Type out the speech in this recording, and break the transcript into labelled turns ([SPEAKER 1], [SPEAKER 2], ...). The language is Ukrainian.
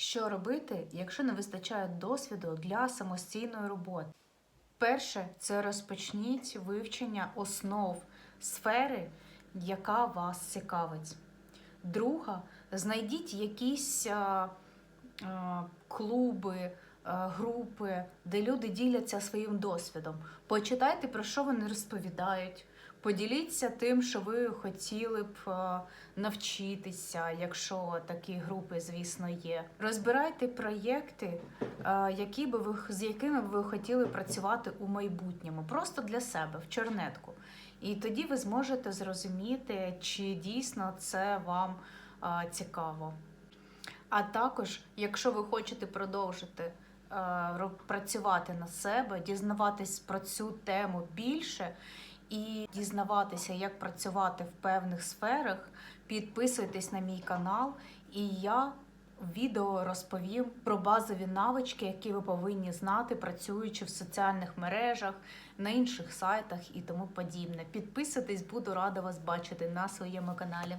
[SPEAKER 1] Що робити, якщо не вистачає досвіду для самостійної роботи? Перше, це розпочніть вивчення основ сфери, яка вас цікавить. Друга, знайдіть якісь а, а, клуби, а, групи, де люди діляться своїм досвідом. Почитайте, про що вони розповідають. Поділіться тим, що ви хотіли б навчитися, якщо такі групи, звісно, є. Розбирайте проєкти, які би ви з якими б ви хотіли працювати у майбутньому, просто для себе в чернетку. І тоді ви зможете зрозуміти, чи дійсно це вам цікаво. А також, якщо ви хочете продовжити е, працювати на себе, дізнаватись про цю тему більше і дізнаватися, як працювати в певних сферах, підписуйтесь на мій канал, і я в відео розповім про базові навички, які ви повинні знати, працюючи в соціальних мережах, на інших сайтах і тому подібне. Підписуйтесь, буду рада вас бачити на своєму каналі.